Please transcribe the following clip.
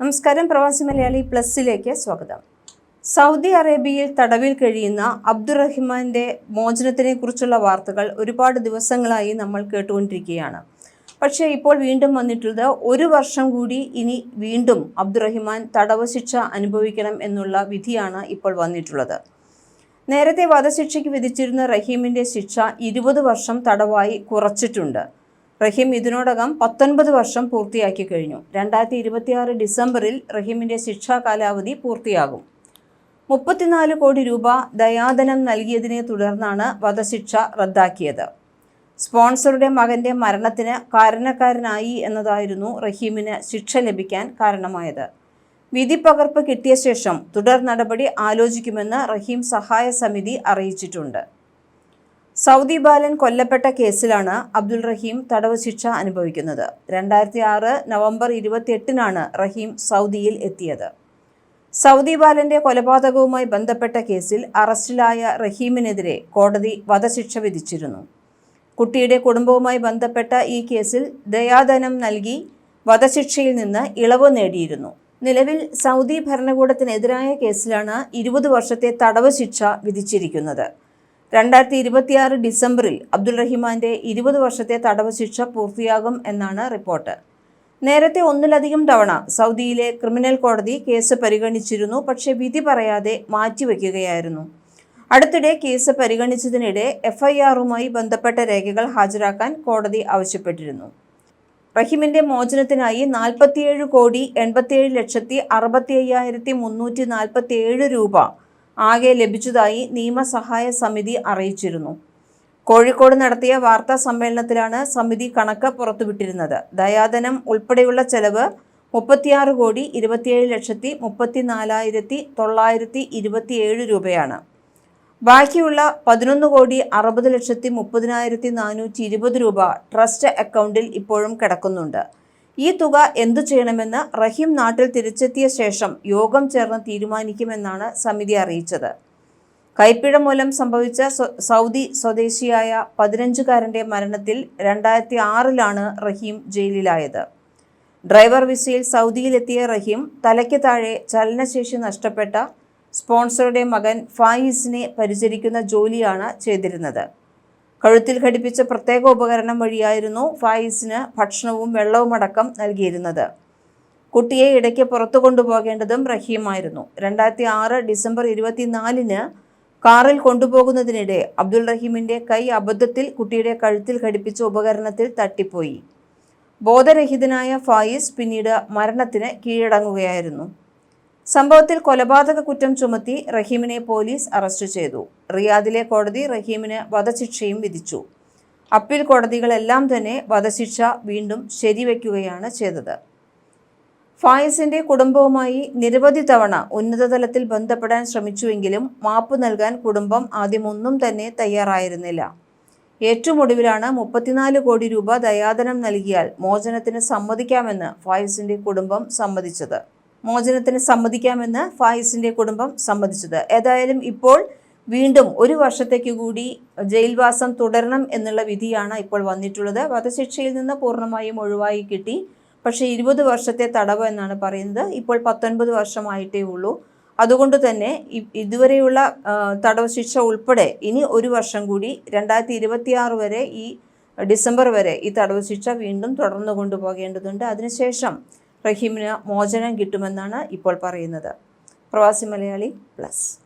നമസ്കാരം. പ്രവാസി മലയാളി പ്ലസിലേക്ക് സ്വാഗതം. സൗദി അറേബ്യയിൽ തടവിൽ കഴിയുന്ന അബ്ദുറഹിമാന്റെ മോചനത്തിനെ കുറിച്ചുള്ള വാർത്തകൾ ഒരുപാട് ദിവസങ്ങളായി നമ്മൾ കേട്ടുകൊണ്ടിരിക്കുകയാണ്. പക്ഷേ ഇപ്പോൾ വീണ്ടും വന്നിട്ടുള്ളത് ഒരു വർഷം കൂടി ഇനി വീണ്ടും അബ്ദുറഹിമാൻ തടവ് ശിക്ഷ അനുഭവിക്കണം എന്നുള്ള വിധിയാണ് ഇപ്പോൾ വന്നിട്ടുള്ളത്. നേരത്തെ വധശിക്ഷയ്ക്ക് വിധിച്ചിരുന്ന റഹീമിന്റെ ശിക്ഷ ഇരുപത് വർഷം തടവായി കുറച്ചിട്ടുണ്ട്. റഹീം ഇതിനോടകം പത്തൊൻപത് വർഷം പൂർത്തിയാക്കി കഴിഞ്ഞു. രണ്ടായിരത്തി ഇരുപത്തിയാറ് ഡിസംബറിൽ റഹീമിന്റെ ശിക്ഷാ കാലാവധി പൂർത്തിയാകും. മുപ്പത്തിനാല് കോടി രൂപ ദയാധനം നൽകിയതിനെ തുടർന്നാണ് വധശിക്ഷ റദ്ദാക്കിയത്. സ്പോൺസറുടെ മകന്റെ മരണത്തിന് കാരണക്കാരനായി എന്നതായിരുന്നു റഹീമിന് ശിക്ഷ ലഭിക്കാൻ കാരണമായത്. വിധി പകർപ്പ് കിട്ടിയ ശേഷം തുടർ നടപടി ആലോചിക്കുമെന്ന് റഹീം സഹായ സമിതി അറിയിച്ചിട്ടുണ്ട്. സൗദി ബാലൻ കൊല്ലപ്പെട്ട കേസിലാണ് അബ്ദുൾ റഹീം തടവ് ശിക്ഷ അനുഭവിക്കുന്നത്. രണ്ടായിരത്തി ആറ് നവംബർ ഇരുപത്തിയെട്ടിനാണ് റഹീം സൗദിയിൽ എത്തിയത്. സൗദി ബാലന്റെ കൊലപാതകവുമായി ബന്ധപ്പെട്ട കേസിൽ അറസ്റ്റിലായ റഹീമിനെതിരെ കോടതി വധശിക്ഷ വിധിച്ചിരുന്നു. കുട്ടിയുടെ കുടുംബവുമായി ബന്ധപ്പെട്ട ഈ കേസിൽ ദയാധനം നൽകി വധശിക്ഷയിൽ നിന്ന് ഇളവ് നേടിയിരുന്നു. നിലവിൽ സൗദി ഭരണകൂടത്തിനെതിരായ കേസിലാണ് ഇരുപത് വർഷത്തെ തടവ് ശിക്ഷ വിധിച്ചിരിക്കുന്നത്. രണ്ടായിരത്തി ഇരുപത്തിയാറ് ഡിസംബറിൽ അബ്ദുൾ റഹിമാന്റെ ഇരുപത് വർഷത്തെ തടവ് ശിക്ഷ പൂർത്തിയാകും എന്നാണ് റിപ്പോർട്ട്. നേരത്തെ ഒന്നിലധികം തവണ സൗദിയിലെ ക്രിമിനൽ കോടതി കേസ് പരിഗണിച്ചിരുന്നു പക്ഷെ വിധി പറയാതെ മാറ്റിവെക്കുകയായിരുന്നു. അടുത്തിടെ കേസ് പരിഗണിച്ചതിനിടെ എഫ്ഐആറുമായി ബന്ധപ്പെട്ട രേഖകൾ ഹാജരാക്കാൻ കോടതി ആവശ്യപ്പെട്ടിരുന്നു. റഹിമിന്റെ മോചനത്തിനായി നാൽപ്പത്തിയേഴ് കോടി എൺപത്തിയേഴ് ലക്ഷത്തി അറുപത്തി അയ്യായിരത്തി മുന്നൂറ്റി നാൽപ്പത്തി ഏഴ് രൂപ ആകെ ലഭിച്ചതായി നിയമസഹായ സമിതി അറിയിച്ചിരുന്നു. കോഴിക്കോട് നടത്തിയ വാർത്താ സമ്മേളനത്തിലാണ് സമിതി കണക്ക് പുറത്തുവിട്ടിരുന്നത്. ദയാധനം ഉൾപ്പെടെയുള്ള ചെലവ് മുപ്പത്തിയാറ് കോടി ഇരുപത്തിയേഴ് ലക്ഷത്തി മുപ്പത്തി നാലായിരത്തി തൊള്ളായിരത്തി ഇരുപത്തിയേഴ് രൂപയാണ്. ബാക്കിയുള്ള പതിനൊന്ന് കോടി അറുപത് ലക്ഷത്തി മുപ്പതിനായിരത്തി നാനൂറ്റി ഇരുപത് രൂപ ട്രസ്റ്റ് അക്കൗണ്ടിൽ ഇപ്പോഴും കിടക്കുന്നുണ്ട്. ഈ തുക എന്തു ചെയ്യണമെന്ന് റഹീം നാട്ടിൽ തിരിച്ചെത്തിയ ശേഷം യോഗം ചേർന്ന് തീരുമാനിക്കുമെന്നാണ് സമിതി അറിയിച്ചത്. കൈപ്പിഴ മൂലം സംഭവിച്ച സൗദി സ്വദേശിയായ പതിനഞ്ചുകാരന്റെ മരണത്തിൽ രണ്ടായിരത്തി ആറിലാണ് റഹീം ജയിലിലായത്. ഡ്രൈവർ വിസയിൽ സൗദിയിലെത്തിയ റഹീം തലയ്ക്ക് താഴെ ചലനശേഷി നഷ്ടപ്പെട്ട സ്പോൺസറുടെ മകൻ ഫായിസിനെ പരിചരിക്കുന്ന ജോലിയാണ് ചെയ്തിരുന്നത്. കഴുത്തിൽ ഘടിപ്പിച്ച പ്രത്യേക ഉപകരണം വഴിയായിരുന്നു ഫായിസിന് ഭക്ഷണവും വെള്ളവും അടക്കം നൽകിയിരുന്നത്. കുട്ടിയെ ഇടയ്ക്ക് പുറത്തു കൊണ്ടുപോകേണ്ടതും റഹീമായിരുന്നു. രണ്ടായിരത്തി ആറ് ഡിസംബർ ഇരുപത്തിനാലിന് കാറിൽ കൊണ്ടുപോകുന്നതിനിടെ അബ്ദുൾ റഹീമിന്റെ കൈ അബദ്ധത്തിൽ കുട്ടിയുടെ കഴുത്തിൽ ഘടിപ്പിച്ച ഉപകരണത്തിൽ തട്ടിപ്പോയി. ബോധരഹിതനായ ഫായിസ് പിന്നീട് മരണത്തിന് കീഴടങ്ങുകയായിരുന്നു. സംഭവത്തിൽ കൊലപാതക കുറ്റം ചുമത്തി റഹീമിനെ പോലീസ് അറസ്റ്റ് ചെയ്തു. റിയാദിലെ കോടതി റഹീമിന് വധശിക്ഷയും വിധിച്ചു. അപ്പീൽ കോടതികളെല്ലാം തന്നെ വധശിക്ഷ വീണ്ടും ശരിവയ്ക്കുകയാണ് ചെയ്തത്. ഫായിസിന്റെ കുടുംബവുമായി നിരവധി തവണ ഉന്നതതലത്തിൽ ബന്ധപ്പെടാൻ ശ്രമിച്ചുവെങ്കിലും മാപ്പ് നൽകാൻ കുടുംബം ആദ്യമൊന്നും തന്നെ തയ്യാറായിരുന്നില്ല. ഏറ്റവും ഒടുവിലാണ് മുപ്പത്തിനാല് കോടി രൂപ ദയാധനം നൽകിയാൽ മോചനത്തിന് സമ്മതിക്കാമെന്ന് ഫായിസിന്റെ കുടുംബം സമ്മതിച്ചത്. മോചനത്തിന് സമ്മതിക്കാമെന്ന് ഫായിസിന്റെ കുടുംബം സമ്മതിച്ചത്. ഏതായാലും ഇപ്പോൾ വീണ്ടും ഒരു വർഷത്തേക്ക് കൂടി ജയിൽവാസം തുടരണം എന്നുള്ള വിധിയാണ് ഇപ്പോൾ വന്നിട്ടുള്ളത്. വധശിക്ഷയിൽ നിന്ന് പൂർണമായും ഒഴിവായി കിട്ടി. പക്ഷേ ഇരുപത് വർഷത്തെ തടവ് എന്നാണ് പറയുന്നത്. ഇപ്പോൾ പത്തൊൻപത് വർഷമായിട്ടേ ഉള്ളൂ. അതുകൊണ്ട് തന്നെ ഇതുവരെയുള്ള തടവ് ശിക്ഷ ഉൾപ്പെടെ ഇനി ഒരു വർഷം കൂടി രണ്ടായിരത്തി ഇരുപത്തിയാറ് വരെ ഈ ഡിസംബർ വരെ ഈ തടവ് ശിക്ഷ വീണ്ടും തുടർന്നു കൊണ്ടുപോകേണ്ടതുണ്ട് അതിനുശേഷം റഹീമിന് മോചനം കിട്ടുമെന്നാണ് ഇപ്പോൾ പറയുന്നത്. പ്രവാസി മലയാളി പ്ലസ്.